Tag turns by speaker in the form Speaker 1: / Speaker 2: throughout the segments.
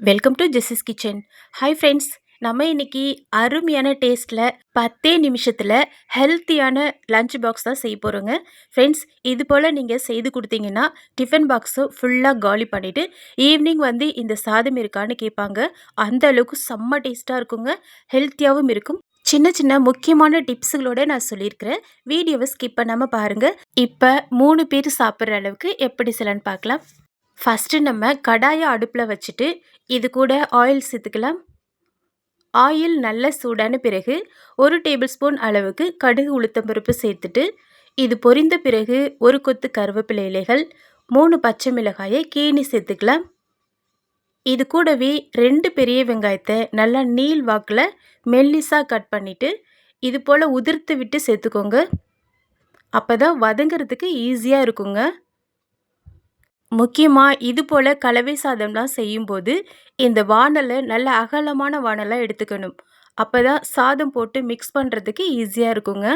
Speaker 1: Welcome to Jessie's kitchen hi friends நம்ம இன்னைக்கு அருமையான டேஸ்ட்டில் பத்தே நிமிஷத்தில் ஹெல்த்தியான லஞ்ச் பாக்ஸ் தான் செய்ய போகிறோங்க ஃப்ரெண்ட்ஸ் இது போல் நீங்கள் செய்து கொடுத்தீங்கன்னா டிஃபன் பாக்ஸை ஃபுல்லாக காலி பண்ணிவிட்டு ஈவினிங் வந்து இந்த சாதம் இருக்கான்னு கேட்பாங்க. அந்த அளவுக்கு செம்ம டேஸ்ட்டாக இருக்குங்க. ஹெல்த்தியாகவும் இருக்கும். சின்ன சின்ன முக்கியமான டிப்ஸுகளோட நான் சொல்லியிருக்கிறேன். வீடியோவை ஸ்கிப் பண்ணாமல் பாருங்கள் இப்போ மூணு பேர் சாப்பிட்ற அளவுக்கு எப்படி சிலன்னு பார்க்கலாம். ஃபஸ்ட்டு நம்ம கடாயை அடுப்பில் வச்சுட்டு இது கூட ஆயில் சேர்த்துக்கலாம். ஆயில் நல்ல சூடான பிறகு ஒரு டேபிள் ஸ்பூன் அளவுக்கு கடுகு உளுத்தம்பருப்பு சேர்த்துட்டு இது பொரிந்த பிறகு ஒரு கொத்து கருவேப்பிலை இலைகள் மூணு பச்சை மிளகாயை கீனி சேர்த்துக்கலாம். இது கூடவே ரெண்டு பெரிய வெங்காயத்தை நல்லா நீள் வாக்கில் மெல்லிஸாக கட் பண்ணிவிட்டு இது போல் உதிர்த்து விட்டு சேர்த்துக்கோங்க. அப்போ தான் வதங்கிறதுக்கு ஈஸியாக இருக்குங்க. முக்கியமாக இது போல் கலவை சாதம்லாம் செய்யும்போது இந்த வானலை நல்ல அகலமான வானலாக எடுத்துக்கணும். அப்போ தான் சாதம் போட்டு மிக்ஸ் பண்ணுறதுக்கு ஈஸியாக இருக்குங்க.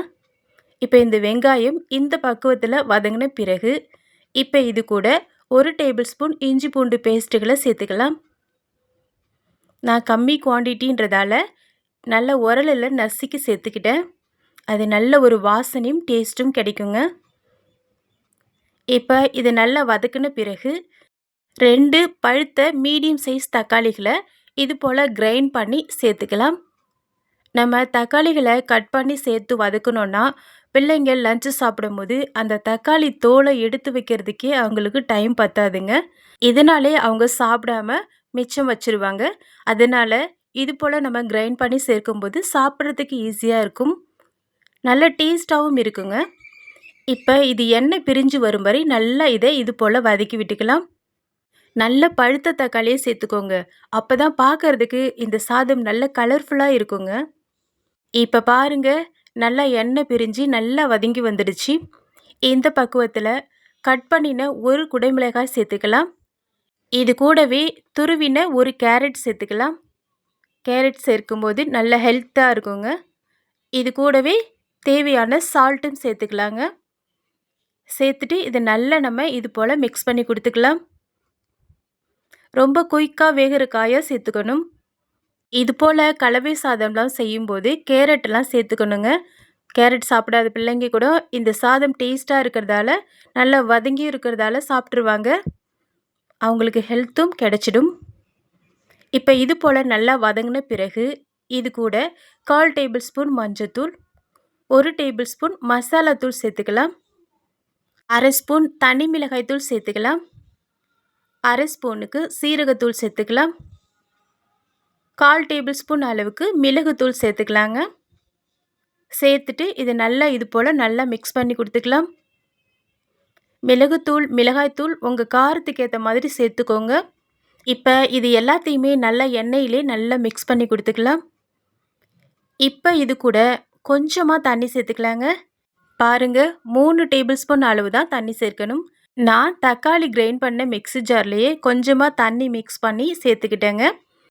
Speaker 1: இப்போ இந்த வெங்காயம் இந்த பக்குவத்தில் வதங்கின பிறகு இப்போ இது கூட ஒரு டேபிள் ஸ்பூன் இஞ்சி பூண்டு பேஸ்ட்டுகளை சேர்த்துக்கலாம். நான் கம்மி குவான்டிட்டின்றதால நல்ல உரலில் நசுக்கி சேர்த்துக்கிட்டேன். அது நல்ல ஒரு வாசனையும் டேஸ்ட்டும் கிடைக்குங்க. இப்போ இது நல்லா வதக்குன பிறகு ரெண்டு பழுத்த மீடியம் சைஸ் தக்காளிகளை இது போல் கிரைண்ட் பண்ணி சேர்த்துக்கலாம். நம்ம தக்காளிகளை கட் பண்ணி சேர்த்து வதக்கணுன்னா பிள்ளைங்க லஞ்சு சாப்பிடும்போது அந்த தக்காளி தோலை எடுத்து வைக்கிறதுக்கே அவங்களுக்கு டைம் பத்தாதுங்க. இதனாலே அவங்க சாப்பிடாம மிச்சம் வச்சுருவாங்க. அதனால் இது போல் நம்ம கிரைண்ட் பண்ணி சேர்க்கும்போது சாப்பிட்றதுக்கு ஈஸியாக இருக்கும். நல்ல டேஸ்ட்டாகவும் இருக்குங்க. இப்போ இது எண்ணெய் பிரிஞ்சு வரும் வரை நல்லா இதை இது போல் வதக்கி விட்டுக்கலாம். நல்ல பழுத்த தக்காளியை சேர்த்துக்கோங்க. அப்போ தான் பார்க்கறதுக்கு இந்த சாதம் நல்ல கலர்ஃபுல்லாக இருக்குங்க. இப்போ பாருங்க நல்லா எண்ணெய் பிரிஞ்சு நல்லா வதங்கி வந்துடுச்சு. இந்த பக்குவத்தில் கட் பண்ணின ஒரு குடைமிளகாய் சேர்த்துக்கலாம். இது கூடவே துருவின ஒரு கேரட் சேர்த்துக்கலாம். கேரட் சேர்க்கும்போது நல்ல ஹெல்த்தாக இருக்குங்க. இது கூடவே தேவையான சால்ட்டும் சேர்த்துக்கலாங்க. சேர்த்துட்டு இதை நல்லா நம்ம இது போல் மிக்ஸ் பண்ணி கொடுத்துக்கலாம். ரொம்ப குயிக்காக வேகிற காயாக சேர்த்துக்கணும். இது போல் கலவை சாதம்லாம் செய்யும்போது கேரட்லாம் சேர்த்துக்கணுங்க. கேரட் சாப்பிடாத பிள்ளைங்க கூட இந்த சாதம் டேஸ்ட்டாக இருக்கிறதால நல்லா வதங்கி இருக்கிறதால சாப்பிட்ருவாங்க அவங்களுக்கு ஹெல்த்தும் கிடச்சிடும். இப்போ இது போல் நல்லா வதங்கின பிறகு இது கூட கால் டேபிள் ஸ்பூன் மஞ்சத்தூள் ஒரு டேபிள் ஸ்பூன் மசாலா தூள் சேர்த்துக்கலாம். அரை ஸ்பூன் தனி மிளகாய்த்தூள் சேர்த்துக்கலாம். அரை ஸ்பூனுக்கு சீரகத்தூள் சேர்த்துக்கலாம். கால் டேபிள் ஸ்பூன் அளவுக்கு மிளகுத்தூள் சேர்த்துக்கலாங்க. சேர்த்துட்டு இது நல்லா இது போல் நல்லா மிக்ஸ் பண்ணி கொடுத்துக்கலாம். மிளகுத்தூள் மிளகாய்த்தூள் உங்கள் காரத்துக்கு ஏற்ற மாதிரி சேர்த்துக்கோங்க. இப்போ இது எல்லாத்தையுமே நல்லா எண்ணெயிலே நல்லா மிக்ஸ் பண்ணி கொடுத்துக்கலாம். இப்போ இது கூட கொஞ்சமாக தண்ணி சேர்த்துக்கலாங்க. பாருங்கள் மூணு டேபிள் ஸ்பூன் அளவு தான் தண்ணி சேர்க்கணும். நான் தக்காளி கிரைண்ட் பண்ண மிக்ஸி ஜார்லேயே கொஞ்சமாக தண்ணி மிக்ஸ் பண்ணி சேர்த்துக்கிட்டேங்க.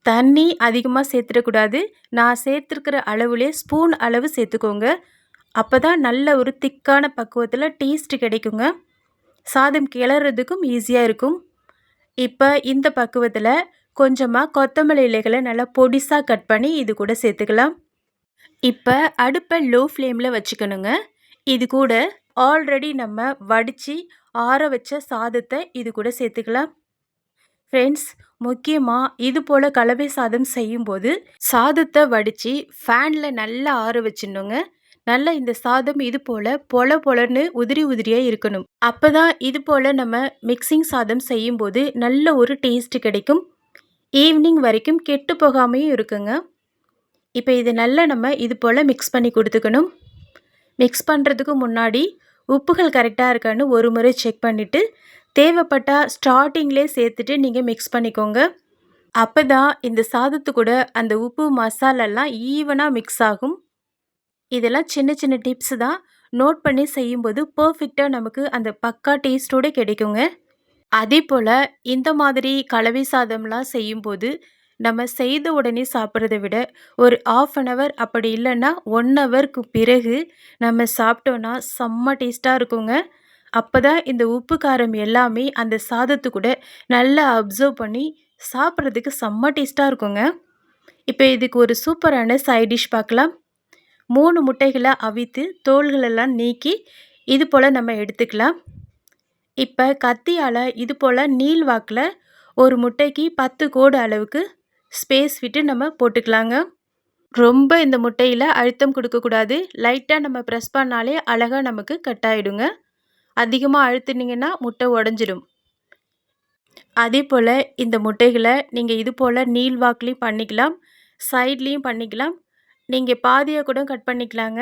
Speaker 1: தண்ணி அதிகமாக சேர்த்துடக்கூடாது. நான் சேர்த்துருக்கிற அளவுலே ஸ்பூன் அளவு சேர்த்துக்கோங்க. அப்போ தான் நல்ல ஒரு திக்கான பக்குவத்தில் டேஸ்ட் கிடைக்குங்க. சாதம் கிளறதுக்கும் ஈஸியாக இருக்கும். இப்போ இந்த பக்குவத்தில் கொஞ்சமாக கொத்தமல்லி இலைகளை நல்லா பொடிசாக கட் பண்ணி இது கூட சேர்த்துக்கலாம். இப்போ அடுப்பை லோ ஃப்ளேமில் வச்சுக்கணுங்க. இது கூட ஆல்ரெடி நம்ம வடித்து ஆற வச்ச சாதத்தை இது கூட சேர்த்துக்கலாம். ஃப்ரெண்ட்ஸ் முக்கியமாக இது போல் கலவை சாதம் செய்யும்போது சாதத்தை வடித்து ஃபேனில் நல்லா ஆற வச்சிடணுங்க. நல்லா இந்த சாதம் இது போல் பொல பொலன்னு உதிரி உதிரியாக இருக்கணும். அப்போ தான் இது போல் நம்ம மிக்சிங் சாதம் செய்யும்போது நல்ல ஒரு டேஸ்ட் கிடைக்கும். ஈவினிங் வரைக்கும் கெட்டு போகாமையும் இருக்குங்க. இப்போ இது நல்லா நம்ம இது போல் மிக்ஸ் பண்ணி கொடுத்துக்கணும். மிக்ஸ் பண்ணுறதுக்கு முன்னாடி உப்புகள் கரெக்டாக இருக்கான்னு ஒரு முறை செக் பண்ணிவிட்டு தேவைப்பட்டால் ஸ்டார்டிங்லே சேர்த்துட்டு நீங்கள் மிக்ஸ் பண்ணிக்கோங்க. அப்போ தான் இந்த சாதத்து கூட அந்த உப்பு மசாலெல்லாம் ஈவனாக மிக்ஸ் ஆகும். இதெல்லாம் சின்ன சின்ன டிப்ஸ் தான். நோட் பண்ணி செய்யும்போது பர்ஃபெக்டாக நமக்கு அந்த பக்கா டேஸ்ட்டோடு கிடைக்குங்க. அதே போல் இந்த மாதிரி கலவை சாதம்லாம் செய்யும்போது நம்ம செய்த உடனே சாப்பிட்றத விட ஒரு ஆஃப் அன் ஹவர் அப்படி இல்லைன்னா ஒன் ஹவருக்கு பிறகு நம்ம சாப்பிட்டோன்னா செம்ம டேஸ்ட்டாக இருக்குங்க. அப்போ தான் இந்த உப்பு காரம் எல்லாமே அந்த சாதத்து கூட நல்லா அப்சர்வ் பண்ணி சாப்பிட்றதுக்கு செம்ம டேஸ்ட்டாக இருக்குங்க. இப்போ இதுக்கு ஒரு சூப்பரான சைட் டிஷ் பார்க்கலாம். மூணு முட்டைகளை அவித்து தோள்களெல்லாம் நீக்கி இது போல் நம்ம எடுத்துக்கலாம். இப்போ கத்தியால் இது போல் நீள் வாக்கில் ஒரு முட்டைக்கு பத்து கோடு அளவுக்கு ஸ்பேஸ் விட்டு நம்ம போட்டுக்கலாங்க. ரொம்ப இந்த முட்டையில் அழுத்தம் கொடுக்கக்கூடாது. லைட்டாக நம்ம ப்ரெஸ் பண்ணாலே அழகாக நமக்கு கட் ஆகிடுங்க அதிகமாக அழுத்துனீங்கன்னா முட்டை உடஞ்சிடும் அதே போல் இந்த முட்டைகளை நீங்கள் இது போல் நீள் பண்ணிக்கலாம். சைட்லேயும் பண்ணிக்கலாம். நீங்கள் பாதியாக கூட கட் பண்ணிக்கலாங்க.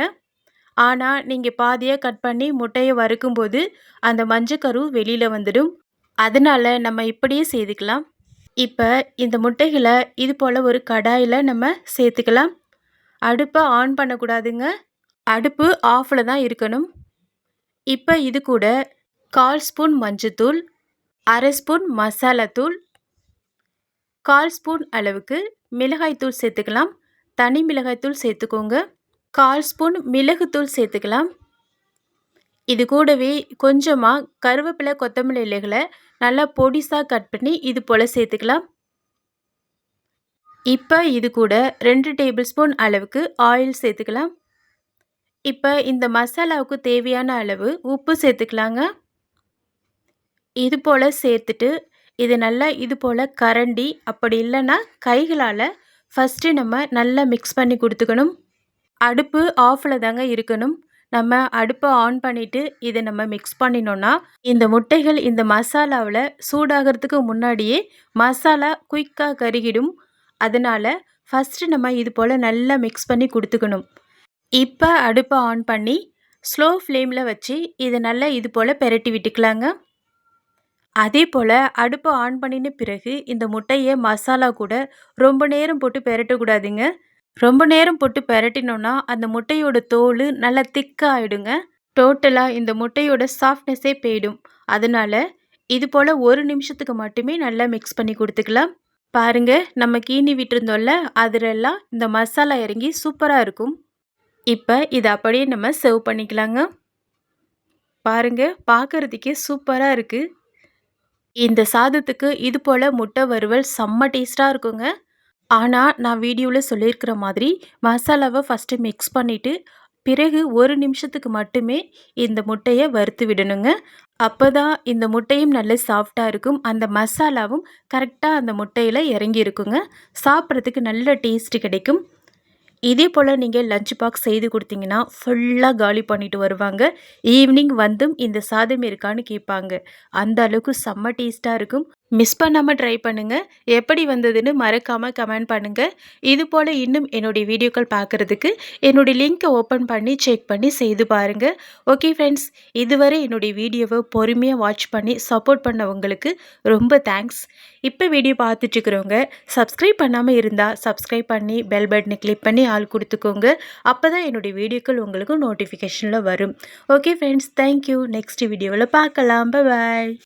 Speaker 1: ஆனால் நீங்கள் பாதியாக கட் பண்ணி முட்டையை வறுக்கும்போது அந்த மஞ்சக்கரு வெளியில் வந்துடும். அதனால் நம்ம இப்படியே செய்துக்கலாம். இப்போ இந்த முட்டைகளை இது போல் ஒரு கடாயில் நம்ம சேர்த்துக்கலாம். அடுப்பை ஆன் பண்ணக்கூடாதுங்க. அடுப்பு ஆஃபில் தான் இருக்கணும். இப்போ இது கூட கால் ஸ்பூன் மஞ்சத்தூள் அரை ஸ்பூன் மசாலாத்தூள் கால் ஸ்பூன் அளவுக்கு மிளகாய்த்தூள் சேர்த்துக்கலாம். தனி மிளகாய்த்தூள் சேர்த்துக்கோங்க. கால் ஸ்பூன் மிளகுத்தூள் சேர்த்துக்கலாம். இது கூடவே கொஞ்சமாக கருவேப்பிலை கொத்தமல்லி இலைகளை நல்லா பொடிசாக கட் பண்ணி இது போல் சேர்த்துக்கலாம். இப்போ இது கூட ரெண்டு டேபிள் ஸ்பூன் அளவுக்கு ஆயில் சேர்த்துக்கலாம். இப்போ இந்த மசாலாவுக்கு தேவையான அளவு உப்பு சேர்த்துக்கலாங்க. இது போல் சேர்த்துட்டு இது நல்லா இது போல் கரண்டி அப்படி இல்லைன்னா கைகளால் ஃபஸ்ட்டு நம்ம நல்லா மிக்ஸ் பண்ணி கொடுத்துக்கணும். அடுப்பு ஆஃபில் தாங்க இருக்கணும். நம்ம அடுப்பை ஆன் பண்ணிவிட்டு இதை நம்ம மிக்ஸ் பண்ணினோன்னா இந்த முட்டைகள் இந்த மசாலாவில் சூடாகிறதுக்கு முன்னாடியே மசாலா குயிக்காக கருகிடும். அதனால் ஃபஸ்ட்டு நம்ம இது போல் நல்லா மிக்ஸ் பண்ணி கொடுத்துக்கணும். இப்போ அடுப்பை ஆன் பண்ணி ஸ்லோ ஃப்ளேமில் வச்சு இதை நல்லா இது போல் பெரட்டி விட்டுக்கலாங்க. அதே போல் அடுப்பை ஆன் பண்ணின பிறகு இந்த முட்டையை மசாலா கூட ரொம்ப நேரம் போட்டு பெரட்டக்கூடாதுங்க. ரொம்ப நேரம் போட்டு பெரட்டினோன்னா அந்த முட்டையோட தோல் நல்லா திக்காக ஆகிடுங்க டோட்டலாக இந்த முட்டையோட சாஃப்ட்னஸே போயிடும். அதனால் இது போல் ஒரு நிமிஷத்துக்கு மட்டுமே நல்லா மிக்ஸ் பண்ணி கொடுத்துக்கலாம். பாருங்க நம்ம கீனி விட்டுருந்தோம்ல அதிலெல்லாம் இந்த மசாலா இறங்கி சூப்பராக இருக்கும். இப்போ இதை அப்படியே நம்ம சர்வ் பண்ணிக்கலாங்க. பாருங்க பார்க்குறதுக்கே சூப்பராக இருக்குது இந்த சாதத்துக்கு இது போல் முட்டை வறுவல் செம்ம டேஸ்ட்டாக இருக்குங்க. ஆனால் நான் வீடியோவில் சொல்லியிருக்கிற மாதிரி மசாலாவை ஃபஸ்ட்டு மிக்ஸ் பண்ணிவிட்டு பிறகு ஒரு நிமிஷத்துக்கு மட்டுமே இந்த முட்டையை வறுத்து விடணுங்க. அப்போ தான் இந்த முட்டையும் நல்ல சாஃப்டாக இருக்கும். அந்த மசாலாவும் கரெக்டாக அந்த முட்டையில் இறங்கி இருக்குங்க சாப்பிட்றதுக்கு நல்ல டேஸ்ட்டு கிடைக்கும். இதே போல் நீங்கள் லஞ்ச் பாக்ஸ் செய்து கொடுத்தீங்கன்னா ஃபுல்லாக காலி பண்ணிட்டு வருவாங்க. ஈவினிங் வந்தும் இந்த சாதம் இருக்கான்னு கேட்பாங்க. அந்த அளவுக்கு செம்ம டேஸ்ட்டாக இருக்கும். மிஸ் பண்ணாமல் ட்ரை பண்ணுங்கள் எப்படி வந்ததுன்னு மறக்காமல் கமெண்ட் பண்ணுங்கள் இது போல் இன்னும் என்னுடைய வீடியோக்கள் பார்க்குறதுக்கு என்னுடைய லிங்க்கை ஓப்பன் பண்ணி செக் பண்ணி செய்து பாருங்கள் ஓகே ஃப்ரெண்ட்ஸ் இதுவரை என்னுடைய வீடியோவை பொறுமையாக வாட்ச் பண்ணி சப்போர்ட் பண்ணவங்களுக்கு ரொம்ப தேங்க்ஸ். இப்போ வீடியோ பார்த்துட்ருக்குறவங்க சப்ஸ்கிரைப் பண்ணாமல் இருந்தால் சப்ஸ்கிரைப் பண்ணி பெல் பட்டனை கிளிக் பண்ணி ஆள் கொடுத்துக்கோங்க. அப்போ தான் என்னுடைய வீடியோக்கள் உங்களுக்கு நோட்டிஃபிகேஷனில் வரும். ஓகே ஃப்ரெண்ட்ஸ் தேங்க்யூ நெக்ஸ்ட் வீடியோவில் பார்க்கலாம். பாய்